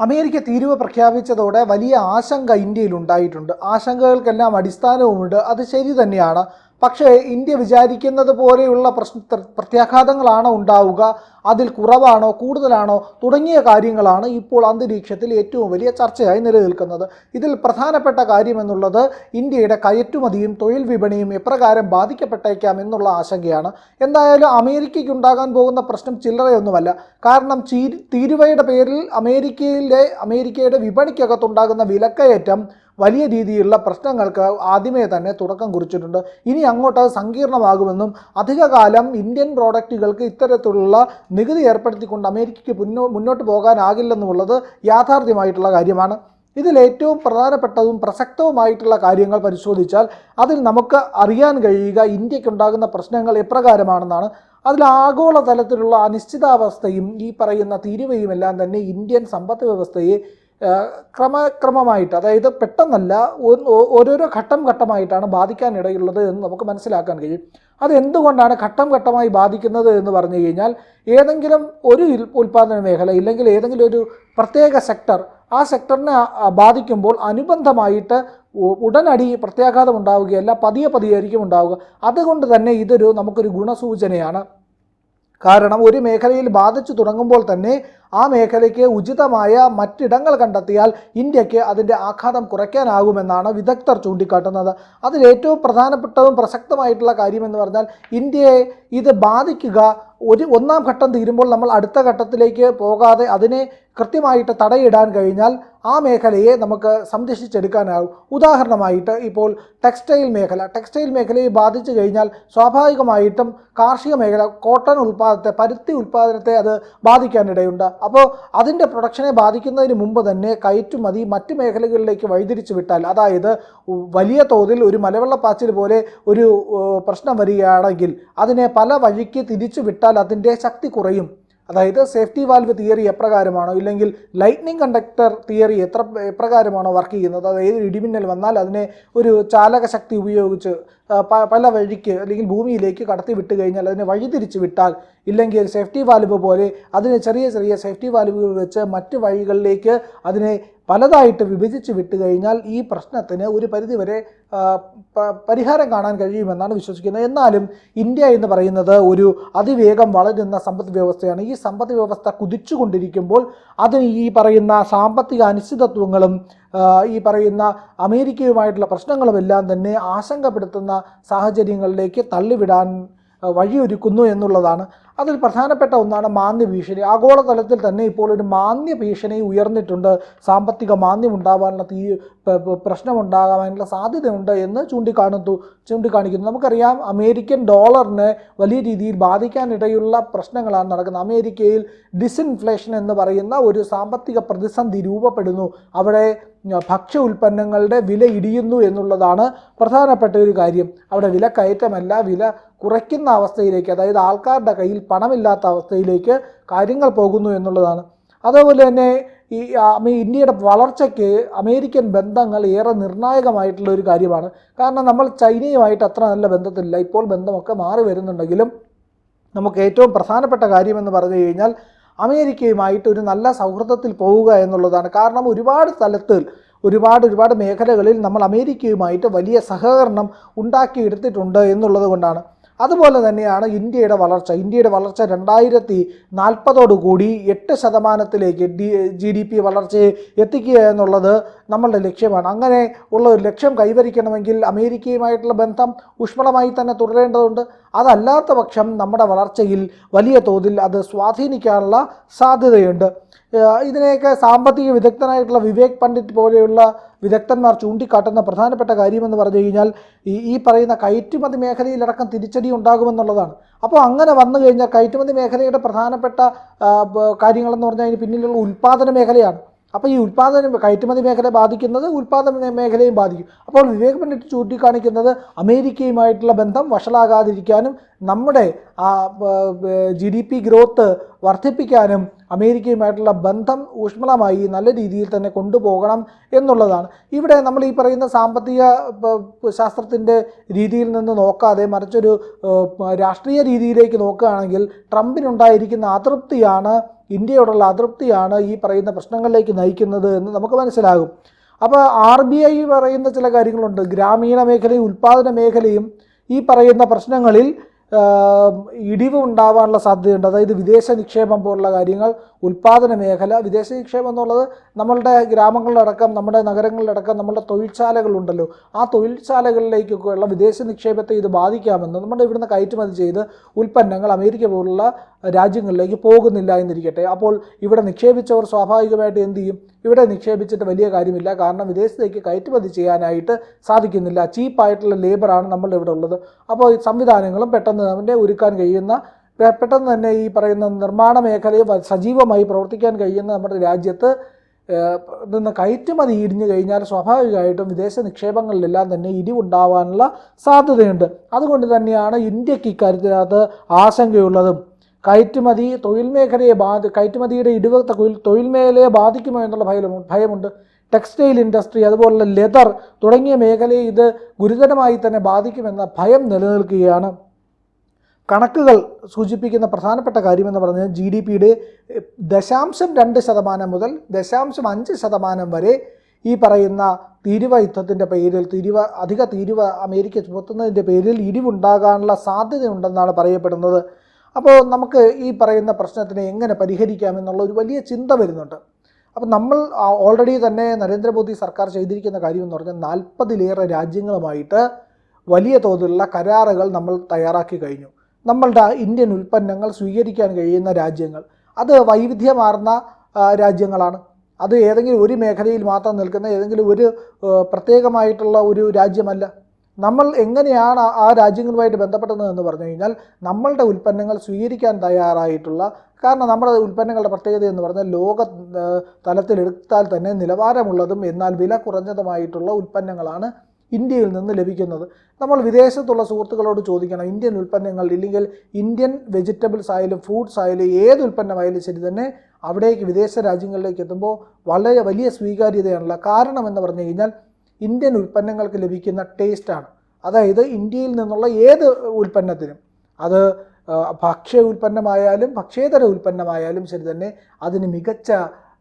America തീരുവ പ്രഖ്യാപിച്ചതോടെ വലിയ ആശങ്ക ഇന്ത്യയിൽ ഉണ്ടായിട്ടുണ്ട്. ആശങ്കകൾക്കെല്ലാം അടിസ്ഥാനവുമുണ്ട്. അത് ശരി തന്നെയാണ്. പക്ഷേ ഇന്ത്യ വിചാരിക്കുന്നത് പോലെയുള്ള പ്രശ്ന പ്ര- പ്രത്യാഘാതങ്ങളാണോ ഉണ്ടാവുക. അതിൽ കുറവാണോ കൂടുതലാണോ തുടങ്ങിയ കാര്യങ്ങളാണ് ഇപ്പോൾ അന്തരീക്ഷത്തിൽ ഏറ്റവും വലിയ ചർച്ചയായി നിലനിൽക്കുന്നത്. ഇതിൽ പ്രധാനപ്പെട്ട കാര്യമെന്നുള്ളത് ഇന്ത്യയുടെ കയറ്റുമതിയും തൊഴിൽ വിപണിയും എപ്രകാരം ബാധിക്കപ്പെട്ടേക്കാം എന്നുള്ള ആശങ്കയാണ്. എന്തായാലും അമേരിക്കയ്ക്ക് പോകുന്ന പ്രശ്നം ചില്ലറയൊന്നുമല്ല. കാരണം തീരുവയുടെ പേരിൽ അമേരിക്കയിലെ അമേരിക്കയുടെ വിപണിക്കകത്തുണ്ടാകുന്ന വിലക്കയറ്റം വലിയ രീതിയിലുള്ള പ്രശ്നങ്ങൾക്ക് ആദ്യമേ തന്നെ തുടക്കം കുറിച്ചിട്ടുണ്ട്. ഇനി അങ്ങോട്ട് അത് സങ്കീർണമാകുമെന്നും അധികകാലം ഇന്ത്യൻ പ്രോഡക്റ്റുകൾക്ക് ഇത്തരത്തിലുള്ള നികുതി ഏർപ്പെടുത്തിക്കൊണ്ട് അമേരിക്കയ്ക്ക് മുന്നോ മുന്നോട്ട് പോകാനാകില്ലെന്നുള്ളത് യാഥാർത്ഥ്യമായിട്ടുള്ള കാര്യമാണ്. ഇതിൽ ഏറ്റവും പ്രധാനപ്പെട്ടതും പ്രസക്തവുമായിട്ടുള്ള കാര്യങ്ങൾ പരിശോധിച്ചാൽ അതിൽ നമുക്ക് അറിയാൻ കഴിയുക ഇന്ത്യക്കുണ്ടാകുന്ന പ്രശ്നങ്ങൾ എപ്രകാരമാണെന്നാണ്. അതിൽ ആഗോളതലത്തിലുള്ള അനിശ്ചിതാവസ്ഥയും ഈ പറയുന്ന തീരുവയും എല്ലാം തന്നെ ഇന്ത്യൻ സമ്പദ് വ്യവസ്ഥയെ ക്രമക്രമമായിട്ട് അതായത് പെട്ടെന്നല്ല ഓരോരോ ഘട്ടം ഘട്ടമായിട്ടാണ് ബാധിക്കാനിടയുള്ളത് എന്ന് നമുക്ക് മനസ്സിലാക്കാൻ കഴിയും. അത് എന്തുകൊണ്ടാണ് ഘട്ടം ഘട്ടമായി ബാധിക്കുന്നത് എന്ന് പറഞ്ഞു കഴിഞ്ഞാൽ ഏതെങ്കിലും ഒരു ഉൽ- ഉൽപ്പാദന മേഖല ഇല്ലെങ്കിൽ ഏതെങ്കിലും ഒരു പ്രത്യേക സെക്ടർ ആ സെക്ടറിനെ ബാധിക്കുമ്പോൾ അനുബന്ധമായിട്ട് ഉടനടി പ്രത്യാഘാതം ഉണ്ടാവുകയല്ല പതിയെ പതിയായിരിക്കും ഉണ്ടാവുക. അതുകൊണ്ട് തന്നെ ഇതൊരു നമുക്കൊരു ഗുണസൂചനയാണ്. കാരണം ഒരു മേഖലയിൽ ബാധിച്ചു തുടങ്ങുമ്പോൾ തന്നെ ആ മേഖലയ്ക്ക് ഉചിതമായ മറ്റിടങ്ങൾ കണ്ടെത്തിയാൽ ഇന്ത്യയ്ക്ക് അതിന്റെ ആഘാതം കുറയ്ക്കാനാകുമെന്നാണ് വിദഗ്ധർ ചൂണ്ടിക്കാട്ടുന്നത്. അതിലേറ്റവും പ്രധാനപ്പെട്ടതും പ്രസക്തമായിട്ടുള്ള കാര്യമെന്ന് പറഞ്ഞാൽ ഇന്ത്യയെ ഇത് ബാധിക്കുക ഒരു ഒന്നാം ഘട്ടം തീരുമ്പോൾ നമ്മൾ അടുത്ത ഘട്ടത്തിലേക്ക് പോകാതെ അതിനെ കൃത്യമായിട്ട് തടയിടാൻ കഴിഞ്ഞാൽ ആ മേഖലയെ നമുക്ക് സംരക്ഷിച്ചെടുക്കാനാകും ഉദാഹരണമായിട്ട് ഇപ്പോൾ ടെക്സ്റ്റൈൽ മേഖല. ടെക്സ്റ്റൈൽ മേഖലയെ ബാധിച്ചു കഴിഞ്ഞാൽ സ്വാഭാവികമായിട്ടും കാർഷിക മേഖല കോട്ടൺ ഉൽപ്പാദനത്തെ പരുത്തി ഉൽപ്പാദനത്തെ അത് ബാധിക്കാനിടയുണ്ട്. അപ്പോൾ അതിന്റെ പ്രൊഡക്ഷനെ ബാധിക്കുന്നതിന് മുമ്പ് തന്നെ കയറ്റുമതി മറ്റ് മേഖലകളിലേക്ക് വഴിതിരിച്ചു വിട്ടാൽ അതായത് വലിയ തോതിൽ ഒരു മലവെള്ളപ്പാച്ചിൽ പോലെ ഒരു പ്രശ്നം വരികയാണെങ്കിൽ അതിനെ പല വഴിക്ക് തിരിച്ചു വിട്ടാൽ അതിന്റെ ശക്തി കുറയും. അതായത് സേഫ്റ്റി വാൽവ് തിയറി എപ്രകാരമാണോ ഇല്ലെങ്കിൽ ലൈറ്റ്നിങ് കണ്ടക്ടർ തിയറി എത്ര എപ്രകാരമാണോ വർക്ക് ചെയ്യുന്നത്? അതായത് ഇടിമിന്നൽ വന്നാൽ അതിനെ ഒരു ചാലക ശക്തി ഉപയോഗിച്ച് പല വഴിക്ക് അല്ലെങ്കിൽ ഭൂമിയിലേക്ക് കടത്തി വിട്ട് കഴിഞ്ഞാൽ അതിനെ വഴിതിരിച്ച് വിട്ടാൽ ഇല്ലെങ്കിൽ സേഫ്റ്റി വാൽവ് പോലെ അതിന് ചെറിയ ചെറിയ സേഫ്റ്റി വാൽവുകൾ വെച്ച് മറ്റ് വഴികളിലേക്ക് അതിനെ പലതായിട്ട് വിഭജിച്ച് വിട്ട് കഴിഞ്ഞാൽ ഈ പ്രശ്നത്തിന് ഒരു പരിധിവരെ പരിഹാരം കാണാൻ കഴിയുമെന്നാണ് വിശ്വസിക്കുന്നത്. എന്നാലും ഇന്ത്യ എന്ന് പറയുന്നത് ഒരു അതിവേഗം വളരുന്ന സമ്പദ് വ്യവസ്ഥയാണ്. ഈ സമ്പദ് വ്യവസ്ഥ കുതിച്ചുകൊണ്ടിരിക്കുമ്പോൾ അതിന് ഈ പറയുന്ന സാമ്പത്തിക അനിശ്ചിതത്വങ്ങളും ഈ പറയുന്ന അമേരിക്കയുമായിട്ടുള്ള പ്രശ്നങ്ങളുമെല്ലാം തന്നെ ആശങ്കപ്പെടുത്തുന്ന സാഹചര്യങ്ങളിലേക്ക് തള്ളിവിടാൻ വഴിയൊരുക്കുന്നു എന്നുള്ളതാണ്. അതിൽ പ്രധാനപ്പെട്ട ഒന്നാണ് മാന്ദ്യ ഭീഷണി. ആഗോളതലത്തിൽ തന്നെ ഇപ്പോൾ ഒരു മാന്ദ്യ ഭീഷണി ഉയർന്നിട്ടുണ്ട്. സാമ്പത്തിക മാന്ദ്യം ഉണ്ടാകാനുള്ള തീ പ്രശ്നമുണ്ടാകാനുള്ള സാധ്യതയുണ്ട് എന്ന് ചൂണ്ടിക്കാണുന്നു ചൂണ്ടിക്കാണിക്കുന്നു. നമുക്കറിയാം അമേരിക്കൻ ഡോളറിനെ വലിയ രീതിയിൽ ബാധിക്കാനിടയുള്ള പ്രശ്നങ്ങളാണ് നടക്കുന്നത്. അമേരിക്കയിൽ ഡിസ്ഇൻഫ്ലേഷൻ എന്ന് പറയുന്ന ഒരു സാമ്പത്തിക പ്രതിസന്ധി രൂപപ്പെടുന്നു. അവിടെ ഭക്ഷ്യ ഉൽപ്പന്നങ്ങളുടെ വില ഇടിയുന്നു എന്നുള്ളതാണ് പ്രധാനപ്പെട്ട ഒരു കാര്യം. അവിടെ വില കയറ്റമല്ല വില കുറയ്ക്കുന്ന അവസ്ഥയിലേക്ക് അതായത് ആൾക്കാരുടെ കയ്യിൽ പണമില്ലാത്ത അവസ്ഥയിലേക്ക് കാര്യങ്ങൾ പോകുന്നു എന്നുള്ളതാണ്. അതേപോലെ തന്നെ ഈ ഇന്ത്യയുടെ വളർച്ചയ്ക്ക് അമേരിക്കൻ ബന്ധങ്ങൾ ഏറെ നിർണായകമായിട്ടുള്ള ഒരു കാര്യമാണ്. കാരണം നമ്മൾ ചൈനയുമായിട്ട് അത്ര നല്ല ബന്ധത്തിലില്ല. ഇപ്പോൾ ബന്ധമൊക്കെ മാറി വരുന്നുണ്ടെങ്കിലും നമുക്ക് ഏറ്റവും പ്രധാനപ്പെട്ട കാര്യമെന്ന് പറഞ്ഞു കഴിഞ്ഞാൽ അമേരിക്കയുമായിട്ട് ഒരു നല്ല സൗഹൃദത്തിൽ പോവുക എന്നുള്ളതാണ്. കാരണം ഒരുപാട് സ്ഥലത്ത് ഒരുപാട് ഒരുപാട് മേഖലകളിൽ നമ്മൾ അമേരിക്കയുമായിട്ട് വലിയ സഹകരണം ഉണ്ടാക്കിയെടുത്തിട്ടുണ്ട് എന്നുള്ളത് കൊണ്ടാണ്. അതുപോലെ തന്നെയാണ് ഇന്ത്യയുടെ വളർച്ച. ഇന്ത്യയുടെ വളർച്ച രണ്ടായിരത്തി നാൽപ്പതോടുകൂടി എട്ട് ശതമാനത്തിലേക്ക് ഡി ജി ഡി പി വളർച്ചയെ എത്തിക്കുക എന്നുള്ളത് നമ്മളുടെ ലക്ഷ്യമാണ്. അങ്ങനെ ഉള്ള ഒരു ലക്ഷ്യം കൈവരിക്കണമെങ്കിൽ അമേരിക്കയുമായിട്ടുള്ള ബന്ധം ഊഷ്മളമായി തന്നെ തുടരേണ്ടതുണ്ട്. അതല്ലാത്ത പക്ഷം നമ്മുടെ വളർച്ചയിൽ വലിയ തോതിൽ അത് സ്വാധീനിക്കാനുള്ള സാധ്യതയുണ്ട്. ഇതിനെയൊക്കെ സാമ്പത്തിക വിദഗ്ധനായിട്ടുള്ള വിവേക് പണ്ഡിറ്റ് പോലെയുള്ള വിദഗ്ധന്മാർ ചൂണ്ടിക്കാട്ടുന്ന പ്രധാനപ്പെട്ട കാര്യമെന്ന് പറഞ്ഞു കഴിഞ്ഞാൽ ഈ ഈ പറയുന്ന കയറ്റുമതി മേഖലയിലടക്കം തിരിച്ചടി ഉണ്ടാകുമെന്നുള്ളതാണ്. അപ്പോൾ അങ്ങനെ വന്നു കഴിഞ്ഞാൽ കയറ്റുമതി മേഖലയുടെ പ്രധാനപ്പെട്ട കാര്യങ്ങളെന്ന് പറഞ്ഞാൽ അതിന് പിന്നിലുള്ള ഉൽപ്പാദന മേഖലയാണ്. അപ്പോൾ ഈ ഉൽപ്പാദന കയറ്റുമതി മേഖല ബാധിക്കുന്നത് ഉൽപ്പാദന മേഖലയും ബാധിക്കും. അപ്പോൾ വിവേക് പണ്ഡിറ്റ് ചൂണ്ടിക്കാണിക്കുന്നത് അമേരിക്കയുമായിട്ടുള്ള ബന്ധം വഷളാകാതിരിക്കാനും നമ്മുടെ ജി ഡി പി ഗ്രോത്ത് വർദ്ധിപ്പിക്കാനും അമേരിക്കയുമായിട്ടുള്ള ബന്ധം ഊഷ്മളമായി നല്ല രീതിയിൽ തന്നെ കൊണ്ടുപോകണം എന്നുള്ളതാണ്. ഇവിടെ നമ്മൾ ഈ പറയുന്ന സാമ്പത്തിക ശാസ്ത്രത്തിന്റെ രീതിയിൽ നിന്ന് നോക്കാതെ മറിച്ചൊരു രാഷ്ട്രീയ രീതിയിലേക്ക് നോക്കുകയാണെങ്കിൽ ട്രംപിനുണ്ടായിരിക്കുന്ന അതൃപ്തിയാണ് ഇന്ത്യയോടുള്ള അതൃപ്തിയാണ് ഈ പറയുന്ന പ്രശ്നങ്ങളിലേക്ക് നയിക്കുന്നത് എന്ന് നമുക്ക് മനസ്സിലാകും. അപ്പോൾ ആർ ബി ഐ പറയുന്ന ചില കാര്യങ്ങളുണ്ട്. ഗ്രാമീണ മേഖലയും ഉൽപ്പാദന മേഖലയും ഈ പറയുന്ന പ്രശ്നങ്ങളിൽ ഇടിവ് ഉണ്ടാവാനുള്ള സാധ്യതയുണ്ട്. അതായത് വിദേശ നിക്ഷേപം പോലുള്ള കാര്യങ്ങൾ ഉൽപ്പാദന മേഖല വിദേശ നിക്ഷേപം എന്നുള്ളത് നമ്മളുടെ ഗ്രാമങ്ങളിലടക്കം നമ്മുടെ നഗരങ്ങളിലടക്കം നമ്മുടെ തൊഴിൽശാലകളുണ്ടല്ലോ ആ തൊഴിൽശാലകളിലേക്കൊക്കെയുള്ള വിദേശ നിക്ഷേപത്തെ ഇത് ബാധിക്കാമെന്ന് നമ്മുടെ ഇവിടുന്ന് കയറ്റുമതി ചെയ്ത് ഉൽപ്പന്നങ്ങൾ അമേരിക്ക പോലുള്ള രാജ്യങ്ങളിലേക്ക് പോകുന്നില്ല എന്നിരിക്കട്ടെ. അപ്പോൾ ഇവിടെ നിക്ഷേപിച്ചവർ സ്വാഭാവികമായിട്ട് എന്ത് ചെയ്യും? ഇവിടെ നിക്ഷേപിച്ചിട്ട് വലിയ കാര്യമില്ല. കാരണം വിദേശത്തേക്ക് കയറ്റുമതി ചെയ്യാനായിട്ട് സാധിക്കുന്നില്ല. ചീപ്പായിട്ടുള്ള ലേബറാണ് നമ്മളുടെ ഇവിടെ ഉള്ളത്. അപ്പോൾ സംവിധാനങ്ങളും പെട്ടെന്ന് അവന്റെ ഒരുക്കാൻ കഴിയുന്ന പെട്ടെന്ന് തന്നെ ഈ പറയുന്ന നിർമ്മാണ മേഖലയെ സജീവമായി പ്രവർത്തിക്കാൻ കഴിയുന്ന നമ്മുടെ രാജ്യത്ത് നിന്ന് കയറ്റുമതി ഇടിഞ്ഞു കഴിഞ്ഞാൽ സ്വാഭാവികമായിട്ടും വിദേശ നിക്ഷേപങ്ങളിലെല്ലാം തന്നെ ഇടിവുണ്ടാവാനുള്ള സാധ്യതയുണ്ട്. അതുകൊണ്ട് തന്നെയാണ് ഇന്ത്യയ്ക്ക് ഇക്കാര്യത്തിനകത്ത് ആശങ്കയുള്ളതും. കയറ്റുമതി തൊഴിൽ മേഖലയെ ബാധി കയറ്റുമതിയുടെ ഇടിവ് തൊഴിൽ തൊഴിൽ മേഖലയെ ബാധിക്കുമോ എന്നുള്ള ഭയം ഭയമുണ്ട്. ടെക്സ്റ്റൈൽ ഇൻഡസ്ട്രി അതുപോലുള്ള ലെതർ തുടങ്ങിയ മേഖലയെ ഇത് ഗുരുതരമായി തന്നെ ബാധിക്കുമെന്ന ഭയം നിലനിൽക്കുകയാണ്. കണക്കുകൾ സൂചിപ്പിക്കുന്ന പ്രധാനപ്പെട്ട കാര്യമെന്ന് പറഞ്ഞാൽ ജി ഡി പിയുടെ ദശാംശം രണ്ട് ശതമാനം മുതൽ ദശാംശം അഞ്ച് ശതമാനം വരെ ഈ പറയുന്ന തീരുവ യുദ്ധത്തിന്റെ പേരിൽ തീരുവ അധിക തീരുവ അമേരിക്ക ചുമത്തുന്നതിന്റെ പേരിൽ ഇടിവുണ്ടാകാനുള്ള സാധ്യതയുണ്ടെന്നാണ് പറയപ്പെടുന്നത്. അപ്പോൾ നമുക്ക് ഈ പറയുന്ന പ്രശ്നത്തിനെ എങ്ങനെ പരിഹരിക്കാമെന്നുള്ള ഒരു വലിയ ചിന്ത വരുന്നുണ്ട്. അപ്പോൾ നമ്മൾ ഓൾറെഡി തന്നെ നരേന്ദ്രമോദി സർക്കാർ ചെയ്തിരിക്കുന്ന കാര്യം എന്ന് പറഞ്ഞാൽ നാൽപ്പതിലേറെ രാജ്യങ്ങളുമായിട്ട് വലിയ തോതിലുള്ള കരാറുകൾ നമ്മൾ തയ്യാറാക്കി കഴിഞ്ഞു. നമ്മളുടെ ഇന്ത്യൻ ഉൽപ്പന്നങ്ങൾ സ്വീകരിക്കാൻ കഴിയുന്ന രാജ്യങ്ങൾ. അത് വൈവിധ്യമാർന്ന രാജ്യങ്ങളാണ്. അത് ഏതെങ്കിലും ഒരു മേഖലയിൽ മാത്രം നിൽക്കുന്ന ഏതെങ്കിലും ഒരു പ്രത്യേകമായിട്ടുള്ള ഒരു രാജ്യമല്ല. നമ്മൾ എങ്ങനെയാണ് ആ- രാജ്യങ്ങളുമായിട്ട് ബന്ധപ്പെടുന്നതെന്ന് പറഞ്ഞു കഴിഞ്ഞാൽ നമ്മളുടെ ഉൽപ്പന്നങ്ങൾ സ്വീകരിക്കാൻ തയ്യാറായിട്ടുള്ള കാരണം നമ്മുടെ ഉൽപ്പന്നങ്ങളുടെ പ്രത്യേകത എന്ന് പറഞ്ഞാൽ ലോക തലത്തിലെടുത്താൽ തന്നെ നിലവാരമുള്ളതും എന്നാൽ വില കുറഞ്ഞതുമായിട്ടുള്ള ഉൽപ്പന്നങ്ങളാണ് ഇന്ത്യയിൽ നിന്ന് ലഭിക്കുന്നത്. നമ്മൾ വിദേശത്തുള്ള സുഹൃത്തുക്കളോട് ചോദിക്കണം ഇന്ത്യൻ ഉൽപ്പന്നങ്ങൾ ഇല്ലെങ്കിൽ ഇന്ത്യൻ വെജിറ്റബിൾസ് ആയാലും ഫ്രൂട്ട്സ് ആയാലും ഏത് ഉൽപ്പന്നമായാലും ശരി തന്നെ അവിടേക്ക് വിദേശ രാജ്യങ്ങളിലേക്ക് എത്തുമ്പോൾ വളരെ വലിയ സ്വീകാര്യതയാണുള്ള കാരണം എന്ന് പറഞ്ഞു കഴിഞ്ഞാൽ ഇന്ത്യൻ ഉൽപ്പന്നങ്ങൾക്ക് ലഭിക്കുന്ന ടേസ്റ്റാണ് അതായത് ഇന്ത്യയിൽ നിന്നുള്ള ഏത് ഉൽപ്പന്നത്തിനും. അത് ഭക്ഷ്യ ഉൽപ്പന്നമായാലും ഭക്ഷ്യേതര ഉൽപ്പന്നമായാലും ശരി തന്നെ അതിന് മികച്ച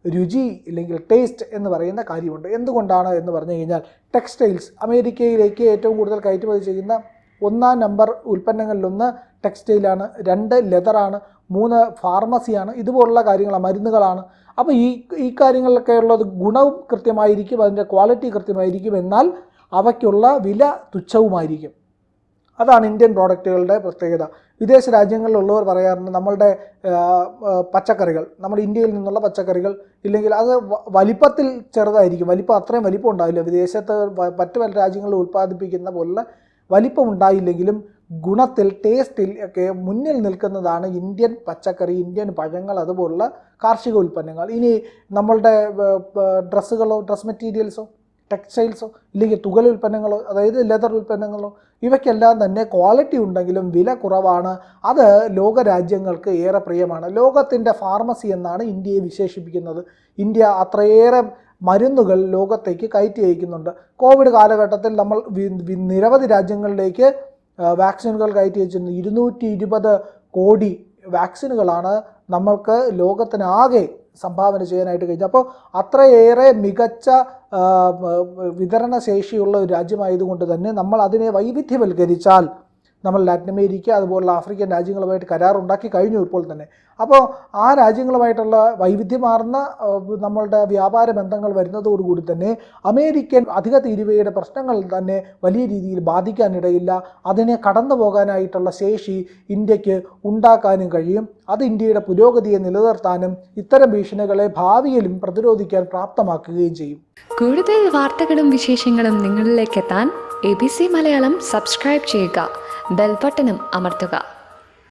രുചി ഇല്ലെങ്കിൽ ടേസ്റ്റ് എന്ന് പറയുന്ന കാര്യമുണ്ട്. എന്തുകൊണ്ടാണ് എന്ന് പറഞ്ഞു കഴിഞ്ഞാൽ ടെക്സ്റ്റൈൽസ് അമേരിക്കയിലേക്ക് ഏറ്റവും കൂടുതൽ കയറ്റുമതി ചെയ്യുന്ന ഒന്നാം നമ്പർ ഉൽപ്പന്നങ്ങളിലൊന്ന് ടെക്സ്റ്റൈലാണ് രണ്ട് ലെതറാണ് മൂന്ന് ഫാർമസിയാണ് ഇതുപോലുള്ള കാര്യങ്ങളാണ് മരുന്നുകളാണ്. അപ്പോൾ ഈ ഈ കാര്യങ്ങളിലൊക്കെ ഉള്ളത് ഗുണവും കൃത്യമായിരിക്കും അതിന്റെ ക്വാളിറ്റി കൃത്യമായിരിക്കും എന്നാൽ അവയ്ക്കുള്ള വില തുച്ഛവുമായിരിക്കും. അതാണ് ഇന്ത്യൻ പ്രോഡക്റ്റുകളുടെ പ്രത്യേകത. വിദേശ രാജ്യങ്ങളിലുള്ളവർ പറയാറുണ്ട് നമ്മളുടെ പച്ചക്കറികൾ നമ്മുടെ ഇന്ത്യയിൽ നിന്നുള്ള പച്ചക്കറികൾ ഇല്ലെങ്കിൽ അത് വലിപ്പത്തിൽ ചെറുതായിരിക്കും. വലിപ്പം അത്രയും വലിപ്പം ഉണ്ടാവില്ല. വിദേശത്ത് മറ്റു പല രാജ്യങ്ങളിൽ ഉൽപ്പാദിപ്പിക്കുന്ന പോലുള്ള വലിപ്പം ഉണ്ടായില്ലെങ്കിലും ഗുണത്തിൽ ടേസ്റ്റിൽ ഒക്കെ മുന്നിൽ നിൽക്കുന്നതാണ് ഇന്ത്യൻ പച്ചക്കറി ഇന്ത്യൻ പഴങ്ങൾ അതുപോലുള്ള കാർഷിക ഉൽപ്പന്നങ്ങൾ. ഇനി നമ്മളുടെ ഡ്രസ്സുകളോ ഡ്രസ് മെറ്റീരിയൽസോ? ടെക്സ്റ്റൈൽസോ ഇല്ലെങ്കിൽ തുകൽ ഉൽപ്പന്നങ്ങളോ അതായത് ലെതർ ഉൽപ്പന്നങ്ങളോ ഇവയ്ക്കെല്ലാം തന്നെ ക്വാളിറ്റി ഉണ്ടെങ്കിലും വില കുറവാണ്. അത് ലോക രാജ്യങ്ങൾക്ക് ഏറെ പ്രിയമാണ്. ലോകത്തിന്റെ ഫാർമസി എന്നാണ് ഇന്ത്യയെ വിശേഷിപ്പിക്കുന്നത്. ഇന്ത്യ അത്രയേറെ മരുന്നുകൾ ലോകത്തേക്ക് കയറ്റി അയക്കുന്നുണ്ട്. കോവിഡ് കാലഘട്ടത്തിൽ നമ്മൾ നിരവധി രാജ്യങ്ങളിലേക്ക് വാക്സിനുകൾ കയറ്റി അയച്ചിരുന്നു. ഇരുന്നൂറ്റി ഇരുപത് കോടി വാക്സിനുകളാണ് നമ്മൾക്ക് ലോകത്തിനാകെ സംഭാവന ചെയ്യാനായിട്ട് കഴിഞ്ഞു. അപ്പോൾ അത്രയേറെ മികച്ച വിതരണശേഷിയുള്ള വിതരണ ശേഷിയുള്ള ഒരു രാജ്യമായതുകൊണ്ട് തന്നെ നമ്മൾ അതിനെ വൈവിധ്യവൽക്കരിച്ചാൽ നമ്മൾ ലാറ്റിൻ അമേരിക്ക അതുപോലുള്ള ആഫ്രിക്കൻ രാജ്യങ്ങളുമായിട്ട് കരാർ ഉണ്ടാക്കി കഴിഞ്ഞു ഇപ്പോൾ തന്നെ. അപ്പോൾ ആ രാജ്യങ്ങളുമായിട്ടുള്ള വൈവിധ്യമാർന്ന നമ്മളുടെ വ്യാപാര ബന്ധങ്ങൾ വരുന്നതോടുകൂടി തന്നെ അമേരിക്കൻ അധിക തീരുവയുടെ പ്രശ്നങ്ങൾ തന്നെ വലിയ രീതിയിൽ ബാധിക്കാനിടയില്ല. അതിനെ കടന്നു പോകാനായിട്ടുള്ള ശേഷി ഇന്ത്യയ്ക്ക് ഉണ്ടാക്കാനും കഴിയും. അത് ഇന്ത്യയുടെ പുരോഗതിയെ നിലനിർത്താനും ഇത്തരം ഭീഷണികളെ ഭാവിയിലും പ്രതിരോധിക്കാൻ പ്രാപ്തമാക്കുകയും ചെയ്യും. കൂടുതൽ വാർത്തകളും വിശേഷങ്ങളും നിങ്ങളിലേക്ക് എത്താൻ A B C Malayalam subscribe ചെയ്യുക. ബെൽബട്ടനും അമർത്തുക